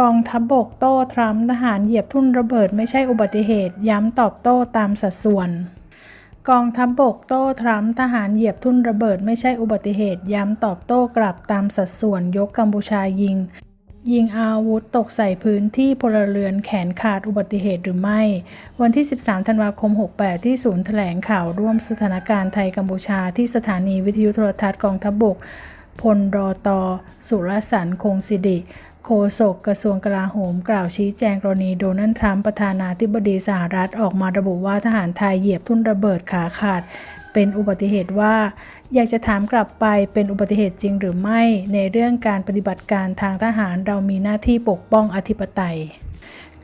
กองทัพบบกโต้ทรัมป์ทหารเหยียบทุ่นระเบิดไม่ใช่อุบัติเหตุ ย้ำตอบโต้ตามสัดส่วน กองทัพบบกโต้ทรัมป์ทหารเหยียบทุ่นระเบิดไม่ใช่อุบัติเหตุ ย้ำตอบโต้กลับตามสัดส่วนยกกัมพูชายิง ยิงอาวุธตกใส่พื้นที่พลเรือนแขนขาดอุบัติเหตุหรือไม่ วันที่ 13 ธันวาคม 68 ที่ศูนย์แถลงข่าวร่วมสถานการณ์ไทยกัมพูชาที่สถานีวิทยุโทรทัศน์กองทัพบบกพลรอตอสุรสันคงสิริ โฆษกกระทรวงกลาโหมกล่าวชี้แจงกรณีโดนัลด์ทรัมป์ประธานาธิบดีสหรัฐออกมาระบุว่าทหารไทยเหยียบทุ่นระเบิดขาขาด เป็นอุบัติเหตุว่า อยากจะถามกลับไปเป็นอุบัติเหตุจริงหรือไม่ ในเรื่องการปฏิบัติการทางทหารเรามีหน้าที่ปกป้องอธิปไตย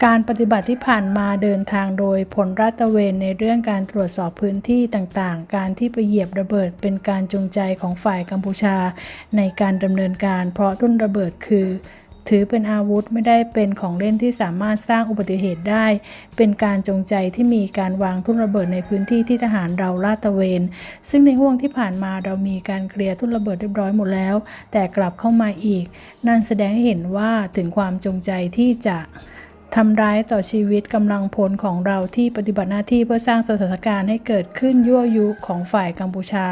การปฏิบัติที่ผ่านมาเดินทางโดยพลราดตเวนในเรื่องการตรวจสอบพื้นที่ต่างๆ การที่ไปเหยียบระเบิดเป็นการจงใจของฝ่ายกัมพูชา ในการดำเนินการเพราะทุ่นระเบิดคือ ถือเป็นอาวุธไม่ได้เป็นของเล่นที่สามารถสร้างอุบัติเหตุได้ เป็นการจงใจที่มีการวางทุ่นระเบิดในพื้นที่ที่ทหารเราลาดตระเวน ซึ่งในห่วงที่ผ่านมาเรามีการเคลียร์ทุ่นระเบิดเรียบร้อยหมดแล้ว แต่กลับเข้ามาอีก นั่นแสดงให้เห็นว่าถึงความจงใจที่จะ ทำร้ายต่อชีวิตกำลังพลของเราที่ปฏิบัติหน้าที่เพื่อสร้างสถานการณ์ให้เกิดขึ้นยั่วยุของฝ่ายกัมพูชา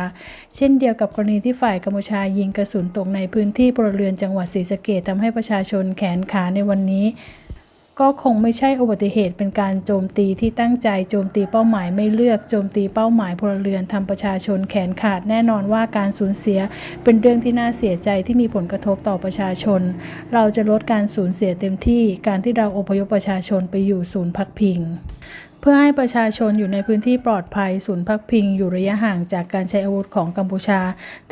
เช่นเดียวกับกรณีที่ฝ่ายกัมพูชายิงกระสุนตกในพื้นที่พลเรือนจังหวัดศรีสะเกดทำให้ประชาชนแขนขาในวันนี้ ก็คงไม่ใช่อุบัติเหตุเป็นการโจมตีที่ตั้งใจโจมตีเป้าหมายไม่เลือกโจมตีเป้าหมายพลเรือนทำประชาชนแขนขาดแน่นอนว่าการสูญเสียเป็นเรื่องที่น่าเสียใจที่มีผลกระทบต่อประชาชน เราจะลดการสูญเสียเต็มที่การที่เราอพยพประชาชนไปอยู่ศูนย์พักพิง เพื่อให้ประชาชนอยู่ในพื้นที่ปลอดภัยศูนย์พักพิง อยู่ระยะห่างจากการใช้อาวุธของกัมพูชา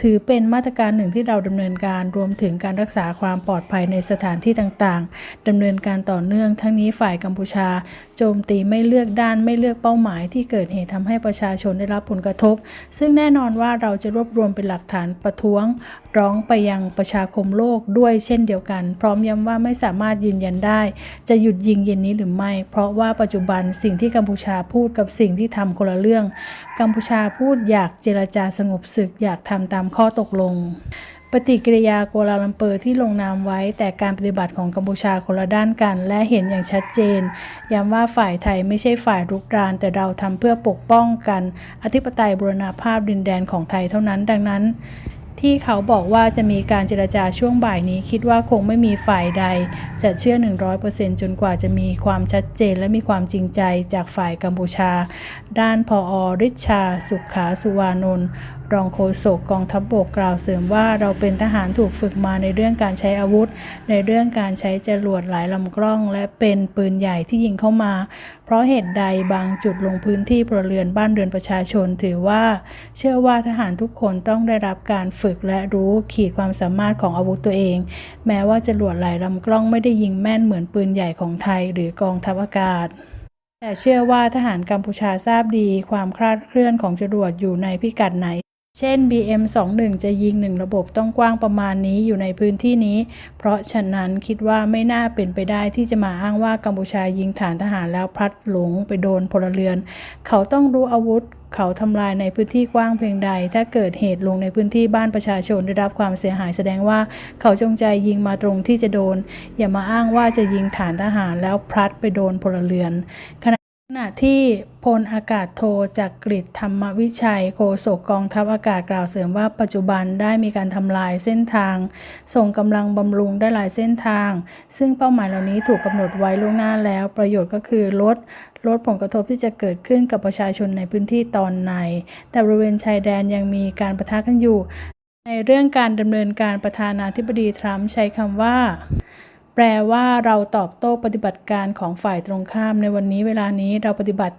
ถือเป็นมาตรการหนึ่งที่เราดำเนินการรวมถึงการรักษาความปลอดภัยในสถานที่ต่างๆดำเนินการต่อเนื่องทั้งนี้ฝ่ายกัมพูชา โจมตีไม่เลือกด้านไม่เลือกเป้าหมาย ที่เกิดเหตุทำให้ประชาชนได้รับผลกระทบ ซึ่งแน่นอนว่าเราจะรวบรวมเป็นหลักฐานประท้วง ร้องไปยังประชาคมโลกด้วยเช่นเดียวกัน พร้อมย้ำว่าไม่สามารถยืนยันได้ จะหยุดยิงเย็นนี้หรือไม่ เพราะว่าปัจจุบันสิ่งที่กัมพูชาพูดกับสิ่งที่ทำคนละเรื่อง กัมพูชาพูดอยากเจรจาสงบศึกอยากทำตามข้อตกลงปฏิกิริยากัวลาลัมเปอร์ที่ลงนามไว้ แต่การปฏิบัติของกัมพูชาคนละด้านกัน และเห็นอย่างชัดเจน ย้ำว่าฝ่ายไทยไม่ใช่ฝ่ายรุกราน แต่เราทำเพื่อปกป้องกัน อธิปไตยบูรณาภาพดินแดนของไทยเท่านั้น ดังนั้น ที่เขาบอกว่าจะมีการเจรจาช่วงบ่ายนี้ คิดว่าคงไม่มีฝ่ายใด จะเชื่อ 100%จนกว่าจะมีความชัดเจนและมีความจริงใจจากฝ่ายกัมพูชา ด้านพออริชา สุขาสุวานนท์รองโฆษกกองทัพบบกกล่าวเสริมว่าเราเป็นทหารถูกฝึกมาในเรื่องการใช้อาวุธ ในเรื่องการใช้จรวดหลายลำกล้อง และเป็นปืนใหญ่ที่ยิงเข้ามา เพราะเหตุใดบางจุดลงพื้นที่พลเรือนบ้านเรือนประชาชนถือว่า เชื่อว่าทหารทุกคนต้องได้รับการฝึกและรู้ขีดความสามารถของอาวุธตัวเอง แม้ว่าจรวดหลายลำกล้องไม่ได้ยิงแม่นเหมือนปืนใหญ่ของไทย หรือกองทัพอากาศแต่เชื่อว่าทหารกัมพูชาทราบดีความคลาดเคลื่อนของจรวดอยู่ในพิกัดไหน เช่น BM21 จะยิงหนึ่งระบบต้องกว้างประมาณนี้อยู่ในพื้นที่นี้ เพราะฉะนั้นคิดว่าไม่น่าเป็นไปได้ที่จะมาอ้างว่ากัมพูชายิงฐานทหารแล้วพลัดหลงไปโดนพลเรือน เขาต้องรู้อาวุธเขาทำลายในพื้นที่กว้างเพียงใด ถ้าเกิดเหตุลงในพื้นที่บ้านประชาชนได้รับความเสียหายแสดงว่าเขาจงใจยิงมาตรงที่จะโดน อย่ามาอ้างว่าจะยิงฐานทหารแล้วพลัดไปโดนพลเรือน ข ณะที่พลอากาศโทจากกริธรรมวิชัยโฆษกกองทัพอากาศกล่าวเสริมว่าปัจจุบันได้มีการทำลายเส้นทาง ส่งกำลังบำรุงได้หลายเส้นทาง ซึ่งเป้าหมายเหล่านี้ถูกกำหนดไว้ล่วงหน้าแล้ว ประโยชน์ก็คือลดลดผลกระทบที่จะเกิดขึ้นกับประชาชนในพื้นที่ตอนใน แต่บริเวณชายแดนยังมีการประทะกันอยู่ ในเรื่องการดำเนินการประธานาธิบดีทรัมป์ใช้คำว่า แปลว่าเราตอบโต้ปฏิบัติการของฝ่ายตรงข้ามในวันนี้เวลานี้เราปฏิบัติ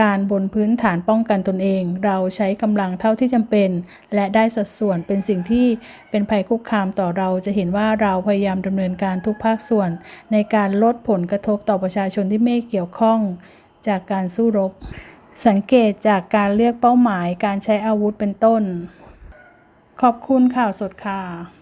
การบนพื้นฐานป้องกันตนเอง เราใช้กำลังเท่าที่จำเป็น และได้สัดส่วนเป็นสิ่งที่เป็นภัยคุกคามต่อเราจะเห็นว่าเราพยายามดำเนินการทุกภาคส่วน ในการลดผลกระทบต่อประชาชนที่ไม่เกี่ยวข้อง จากการสู้รบ สังเกตจากการเลือกเป้าหมาย การใช้อาวุธเป็นต้น ขอบคุณข่าวสดค่ะ